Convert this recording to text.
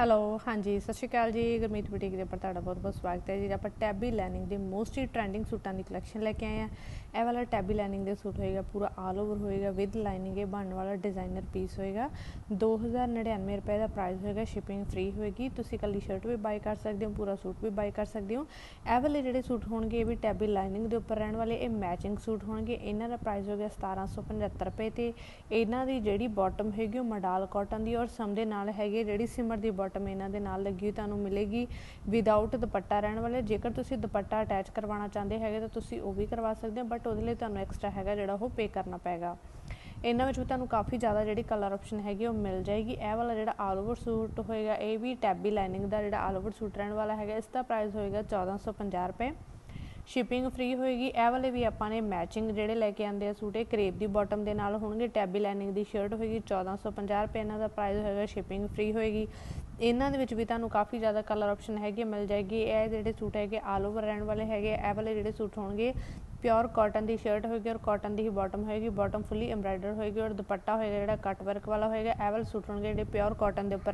Hello ਹਾਂਜੀ, ਸਤਿ ਸ਼੍ਰੀ ਅਕਾਲ ਜੀ, ਗੁਰਮੀਤ ਬੁਟੀਕ ਦੇ ਉੱਪਰ ਤੁਹਾਡਾ ਬਹੁਤ-ਬਹੁਤ ਸਵਾਗਤ ਹੈ ਜੀ। ਆਪਾਂ ਟੈਬੀ ਲਾਈਨਿੰਗ ਦੇ ਮੋਸਟ ਹੀ ਟ੍ਰੈਂਡਿੰਗ ਸੂਟਾਂ ਦੀ ਕਲੈਕਸ਼ਨ ਲੈ ਕੇ ਆਏ ਆ ਇਹ ਵਾਲਾ ਟੈਬੀ ਲਾਈਨਿੰਗ ਦੇ ਸੂਟ ਹੋਏਗਾ, ਪੂਰਾ ਆਲ ਓਵਰ ਹੋਏਗਾ ਵਿਦ ਲਾਈਨਿੰਗ ਇਹ ਬਣਨ ਵਾਲਾ ਡਿਜ਼ਾਈਨਰ ਪੀਸ ਹੋਏਗਾ। 2099 ਰੁਪਏ ਦਾ ਪ੍ਰਾਈਸ ਹੋਏਗਾ ਸ਼ਿਪਿੰਗ ਫ੍ਰੀ ਹੋਏਗੀ। ਤੁਸੀਂ ਕੱਲੀ ਸ਼ਰਟ ਵੀ ਬਾਈ ਕਰ ਸਕਦੇ ਹੋ, ਪੂਰਾ ਸੂਟ ਵੀ ਬਾਈ ਕਰ ਸਕਦੇ ਹੋ। ਇਹ ਵਾਲੇ ਜਿਹੜੇ ਸੂਟ ਹੋਣਗੇ, ਇਹ ਵੀ ਟੈਬੀ ਲਾਈਨਿੰਗ ਦੇ ਉੱਪਰ ਰਹਿਣ ਵਾਲੇ, ਇਹ ਮੈਚਿੰਗ ਸੂਟ ਹੋਣਗੇ। ਇਹਨਾਂ ਦਾ ਪ੍ਰਾਈਸ ਹੋਏਗਾ 1775 ਰੁਪਏ ਤੇ ਇਹਨਾਂ ਦੀ ਜਿਹੜੀ ਬਾਟਮ ਹੈਗੀ ਉਹ ਮਡਾਲ ਕਾਟਨ ਦੀ ਔਰ ਸਮ ਦੇ ਨਾਲ ਹੈਗੇ ਜਿਹੜੀ ਸਿਮਰ ਦੀ ਬਾਟਮ ਇਹਨਾਂ ਦੇ ਨਾਲ ਲੱਗੀ ਹੋਈ ਤੁਹਾਨੂੰ ਮਿਲੇਗੀ ਵਿਦਆਊਟ ਦੁਪੱਟਾ ਰਹਿਣ ਵਾਲੇ। ਜੇਕਰ ਤੁਸੀਂ ਦੁਪੱਟਾ ਅਟੈਚ ਕਰਵਾਉਣਾ ਚਾਹੁੰਦੇ ਹੈਗੇ ਤਾਂ ਤੁਸੀਂ ਉਹ ਵੀ ਕਰਵਾ ਸਕਦੇ ਹੋ ਬਟ ਉਹਦੇ ਲਈ ਤੁਹਾਨੂੰ ਐਕਸਟਰਾ ਹੈਗਾ ਜਿਹੜਾ ਉਹ ਪੇ ਕਰਨਾ ਪਏਗਾ। ਇਹਨਾਂ ਵਿੱਚ ਵੀ ਤੁਹਾਨੂੰ ਕਾਫੀ ਜ਼ਿਆਦਾ ਜਿਹੜੀ ਕਲਰ ਆਪਸ਼ਨ ਹੈਗੀ ਉਹ ਮਿਲ ਜਾਏਗੀ। ਇਹ ਵਾਲਾ ਜਿਹੜਾ ਆਲ ਓਵਰ ਸੂਟ ਹੋਏਗਾ, ਇਹ ਵੀ ਟੈਬੀ ਲਾਈਨਿੰਗ ਦਾ ਜਿਹੜਾ ਆਲ ਓਵਰ ਸੂਟ ਰਹਿਣ ਵਾਲਾ ਹੈਗਾ, ਇਸ ਦਾ ਪ੍ਰਾਈਸ ਹੋਏਗਾ 1450 ਰੁਪਏ। ਸ਼ਿਪਿੰਗ ਫ੍ਰੀ ਹੋਏਗੀ। ਇਹ ਵਾਲੇ ਵੀ ਆਪਾਂ ਨੇ ਮੈਚਿੰਗ ਜਿਹੜੇ ਲੈ ਕੇ ਆਂਦੇ ਆ ਸੂਟ, ਇਹ ਕਰੇਪ ਦੀ ਬਾਟਮ ਦੇ ਨਾਲ ਹੋਣਗੇ। ਟੈਬੀ ਲਾਈਨਿੰਗ ਦੀ ਸ਼ਰਟ ਹੋਏਗੀ 1450 ਰੁਪਏ ਇਹਨਾਂ ਦਾ ਪ੍ਰਾਈਸ ਹੋਏਗਾ ਸ਼ਿਪਿੰਗ ਫ੍ਰੀ ਹੋਏਗੀ। ਇਹਨਾਂ ਦੇ ਵਿੱਚ ਵੀ ਤੁਹਾਨੂੰ ਕਾਫੀ ਜ਼ਿਆਦਾ ਕਲਰ ਆਪਸ਼ਨ ਹੈਗੇ, ਮਿਲ ਜਾਏਗੀ। ਇਹ ਜਿਹੜੇ ਸੂਟ ਹੈਗੇ ਆਲ ਓਵਰ ਰਹਿਣ ਵਾਲੇ ਹੈਗੇ, ਇਹ ਵਾਲੇ ਜਿਹੜੇ ਸੂਟ ਹੋਣਗੇ ਪਿਓਰ ਕਾਟਨ ਦੀ ਸ਼ਰਟ ਹੋਏਗੀ ਔਰ ਕਾਟਨ ਦੀ ਹੀ ਬਾਟਮ ਹੋਏਗੀ। ਬਾਟਮ ਫੁੱਲੀ ਐਮਬਰਾਇਡਰ ਹੋਏਗੀ ਔਰ ਦੁਪੱਟਾ ਹੋਏਗਾ ਜਿਹੜਾ ਕੱਟ ਵਰਕ ਵਾਲਾ ਹੋਏਗਾ, ਇਹ ਵਾਲੇ ਸੂਟ ਹੋਣਗੇ ਜਿਹੜੇ ਪਿਓਰ ਕਾਟਨ ਦੇ ਉੱਪਰ